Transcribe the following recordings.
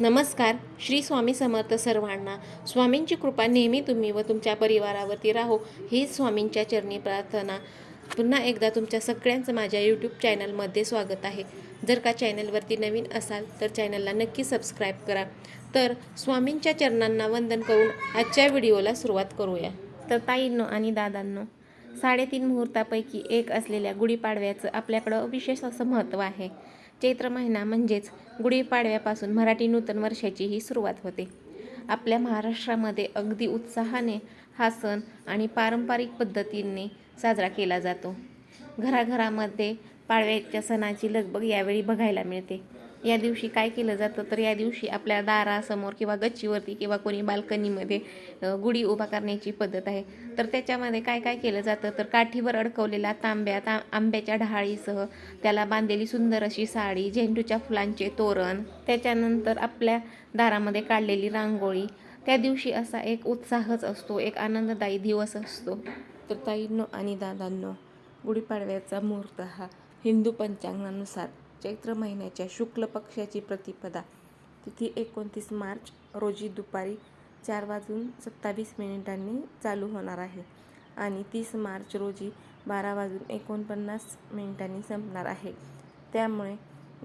नमस्कार श्री स्वामी समर्थ सर्वांना. स्वामींची कृपा नेहमी तुम्ही व तुमच्या परिवारावरती राहो ही स्वामींच्या चरणी प्रार्थना. पुन्हा एकदा तुमच्या सगळ्यांचं माझ्या यूट्यूब चॅनलमध्ये स्वागत आहे. जर का चॅनलवरती नवीन असाल तर चॅनलला नक्की सबस्क्राईब करा. तर स्वामींच्या चरणांना वंदन करून आजच्या व्हिडिओला सुरुवात करूया. तर ताईंनो आणि दादांनो साडेतीन मुहूर्तापैकी एक असलेल्या गुढीपाडव्याचं आपल्याकडं विशेष असं महत्त्व आहे. चैत्र महिना म्हणजेच गुढीपाडव्यापासून मराठी नूतन वर्षाची ही सुरुवात होते. आपल्या महाराष्ट्रामध्ये अगदी उत्साहाने हा सण आणि पारंपरिक पद्धतीने साजरा केला जातो. घराघरामध्ये पाडव्याच्या सणाची लगबग यावेळी बघायला मिळते. या दिवशी काय केलं जातं? तर या दिवशी आपल्या दारासमोर किंवा गच्चीवरती किंवा कोणी बाल्कनीमध्ये गुढी उभा करण्याची पद्धत आहे. तर त्याच्यामध्ये काय काय केलं जातं? तर काठीवर अडकवलेला तांब्या ता आंब्याच्या ढाळीसह त्याला बांधलेली सुंदर अशी साडी झेंडूच्या फुलांचे तोरण त्याच्यानंतर आपल्या दारामध्ये काढलेली रांगोळी. त्या दिवशी असा एक उत्साहच असतो एक आनंददायी दिवस असतो. तर ताईंनो आणि दादांनो गुढीपाडव्याचा मुहूर्त हा हिंदू पंचांगानुसार चैत्र महिन्याच्या शुक्ल पक्षाची प्रतिपदा. तिथी एकोणतीस मार्च रोजी दुपारी चार वाजून सत्तावीस मिनिटांनी चालू होणार आहे आणि तीस मार्च रोजी बारा वाजून एकोणपन्नास मिनिटांनी संपणार आहे. त्यामुळे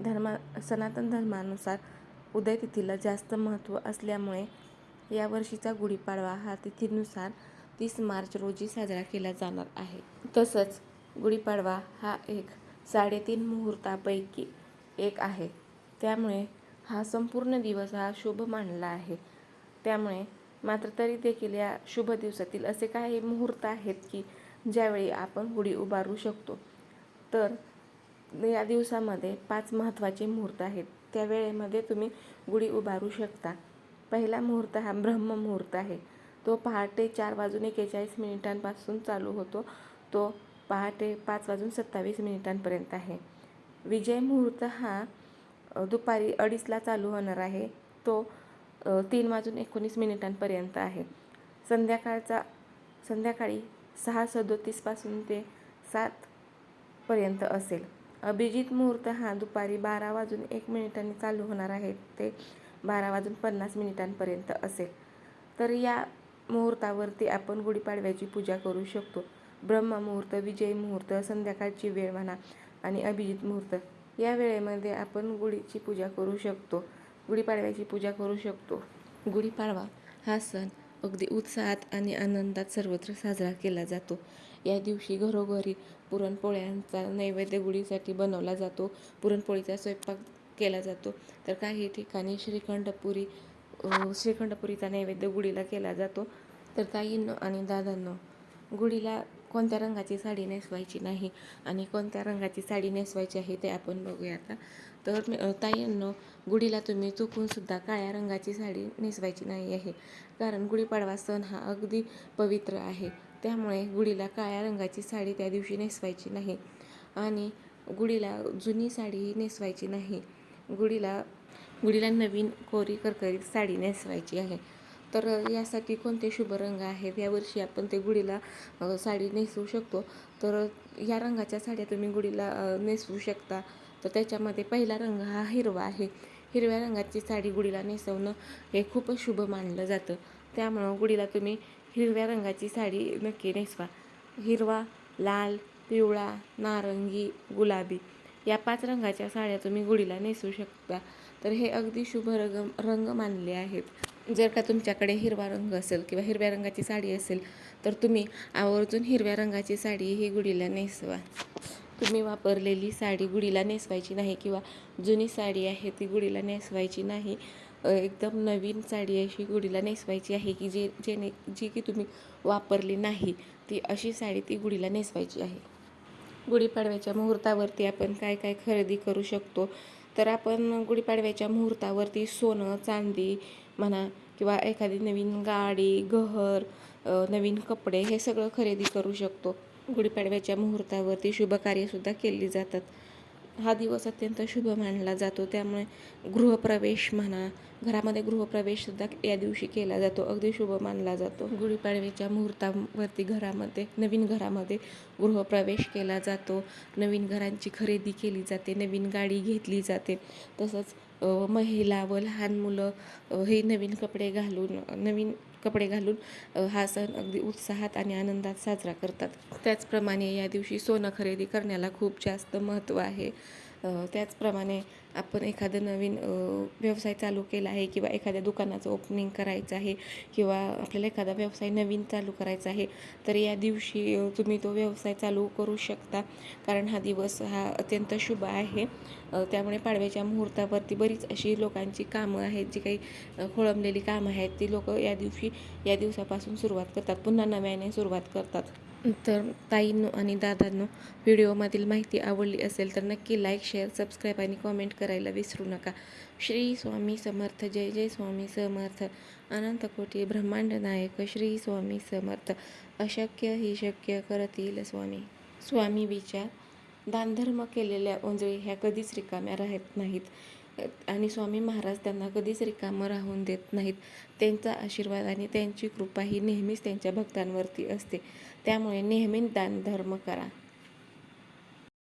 धर्मा सनातन धर्मानुसार उदय तिथीला जास्त महत्त्व असल्यामुळे यावर्षीचा गुढीपाडवा हा तिथीनुसार तीस मार्च रोजी साजरा केला जाणार आहे. तसंच गुढीपाडवा हा एक साडेतीन मुहूर्तापैकी एक आहे. त्यामुळे हा संपूर्ण दिवस हा शुभ मानला आहे. त्यामुळे मात्र तरी देखील या शुभ दिवसातील असे काही मुहूर्त आहेत की ज्यावेळी आपण गुढी उभारू शकतो. तर या दिवसामध्ये पाच महत्त्वाचे मुहूर्त आहेत. त्या वेळेमध्ये तुम्ही गुढी उभारू शकता. पहिला मुहूर्त हा ब्रह्ममुहूर्त आहे. तो पहाटे चार वाजून एकेचाळीस मिनिटांपासून चालू होतो. तो पहाटे पाच वाजून सत्तावीस मिनिटांपर्यंत आहे. विजय मुहूर्त हा दुपारी अडीचला चालू होणार आहे. तो तीन वाजून एकोणीस मिनिटांपर्यंत आहे. संध्याकाळचा संध्याकाळी सहा सदोतीसपासून ते सातपर्यंत असेल. अभिजित मुहूर्त हा दुपारी बारा वाजून एक मिनिटांनी चालू होणार आहे. ते बारा वाजून पन्नास मिनिटांपर्यंत असेल. तर या मुहूर्तावरती आपण गुढीपाडव्याची पूजा करू शकतो. ब्रह्ममुहूर्त विजय मुहूर्त संध्याकाळची वेळ म्हणा आणि अभिजित मुहूर्त. या वेळेमध्ये आपण गुढीची पूजा करू शकतो. गुढीपाडव्याची पूजा करू शकतो. गुढीपाडवा हा सण अगदी उत्साहात आणि आनंदात सर्वत्र साजरा केला जातो. या दिवशी घरोघरी पुरणपोळ्यांचा नैवेद्य गुढीसाठी बनवला जातो. पुरणपोळीचा स्वयंपाक केला जातो. तर काही ठिकाणी श्रीखंडपुरी श्रीखंडपुरीचा नैवेद्य गुढीला केला जातो. तर ताईंनो आणि दादांनो गुढीला कोणत्या रंगाची साडी नेसवायची नाही आणि कोणत्या रंगाची साडी नेसवायची आहे ते आपण बघूया आता. तर मी- ताईंनो गुढीला तुम्ही चुकूनसुद्धा काळ्या रंगाची साडी नेसवायची नाही आहे. कारण गुढीपाडवा सण हा अगदी पवित्र आहे. त्यामुळे गुढीला काळ्या रंगाची साडी त्या दिवशी नेसवायची नाही आणि गुढीला जुनी साडी नेसवायची नाही. गुढीला गुढीला नवीन कोरी करकरीत साडी नेसवायची आहे. तर यासाठी कोणते शुभ रंग आहेत? यावर्षी आपण ते गुढीला साडी नेसवू शकतो. तर या रंगाच्या साड्या तुम्ही गुढीला नेसवू शकता. तर त्याच्यामध्ये पहिला रंग हा हिरवा आहे. हिरव्या रंगाची साडी गुढीला नेसवणं हे खूपच शुभ मानलं जातं. त्यामुळं गुढीला तुम्ही हिरव्या रंगाची साडी नक्की नेसवा. हिरवा लाल पिवळा नारंगी गुलाबी या पाच रंगाच्या साड्या तुम्ही गुढीला नेसू शकता. तर हे अगदी शुभ रंग रंग मानले आहेत. जर का तुमच्याकडे हिरवा रंग असेल किंवा हिरव्या रंगाची साडी असेल तर तुम्ही आवर्जून हिरव्या रंगाची साडी ही गुढीला नेसवा. तुम्ही वापरलेली साडी गुढीला नेसवायची नाही किंवा जुनी साडी आहे ती गुढीला नेसवायची नाही. एकदम नवीन साडी अशी गुढीला नेसवायची आहे की जे जेणे जी की तुम्ही वापरली नाही ती अशी साडी ती गुढीला नेसवायची आहे. गुढीपाडव्याच्या मुहूर्तावरती आपण काय काय खरेदी करू शकतो. तर आपण गुढीपाडव्याच्या मुहूर्तावरती सोनं चांदी म्हणा किंवा एखादी नवीन गाडी घर नवीन कपडे हे सगळं खरेदी करू शकतो. गुढीपाडव्याच्या मुहूर्तावरती शुभकार्यसुद्धा केली जातात. हा दिवस अत्यंत शुभ मानला जातो. त्यामुळे गृहप्रवेश म्हणा घरामध्ये गृहप्रवेशसुद्धा या दिवशी केला जातो. अगदी शुभ मानला जातो. गुढीपाडव्याच्या मुहूर्तावरती घरामध्ये नवीन घरामध्ये गृहप्रवेश केला जातो. नवीन घरांची खरेदी केली जाते. नवीन गाडी घेतली जाते. तसंच महिला व लहान मुलं हे नवीन कपडे घालून नवीन कपडे घालून हा सण अगदी उत्साहात आणि आनंदात साजरा करतात. त्याचप्रमाणे या दिवशी सोनं खरेदी करण्याला खूप जास्त महत्त्व आहे. त्याचप्रमाणे आपण एखादं नवीन व्यवसाय चालू केला आहे किंवा एखाद्या दुकानाचं ओपनिंग करायचं आहे किंवा आपल्याला एखादा व्यवसाय नवीन चालू करायचा आहे तर या दिवशी तुम्ही तो व्यवसाय चालू करू शकता. कारण हा दिवस हा अत्यंत शुभ आहे. त्यामुळे पाडव्याच्या मुहूर्तावरती बरीच अशी लोकांची कामं आहेत जी काही खोळंबलेली कामं आहेत ती लोक या दिवशी या दिवसापासून सुरुवात करतात. पुन्हा नव्याने सुरुवात करतात. तर ताईंनो आणि दादांनो व्हिडिओमधील माहिती आवडली असेल तर नक्की लाईक शेअर सबस्क्राईब आणि कॉमेंट करायला विसरू नका. श्री स्वामी समर्थ जय जय स्वामी समर्थ. अनंत कोटी ब्रह्मांड नायक श्री स्वामी समर्थ. अशक्य ही शक्य करतील स्वामी. स्वामी विचार. दानधर्म केलेल्या ओंजळी ह्या कधीच रिकाम्या राहत नाहीत. आणि स्वामी महाराज त्यांना कधीच रिकामं राहून देत नाहीत. त्यांचा आशीर्वाद आणि त्यांची कृपा ही नेहमीच त्यांच्या भक्तांवरती असते. त्यामुळे नेहमी दानधर्म करा.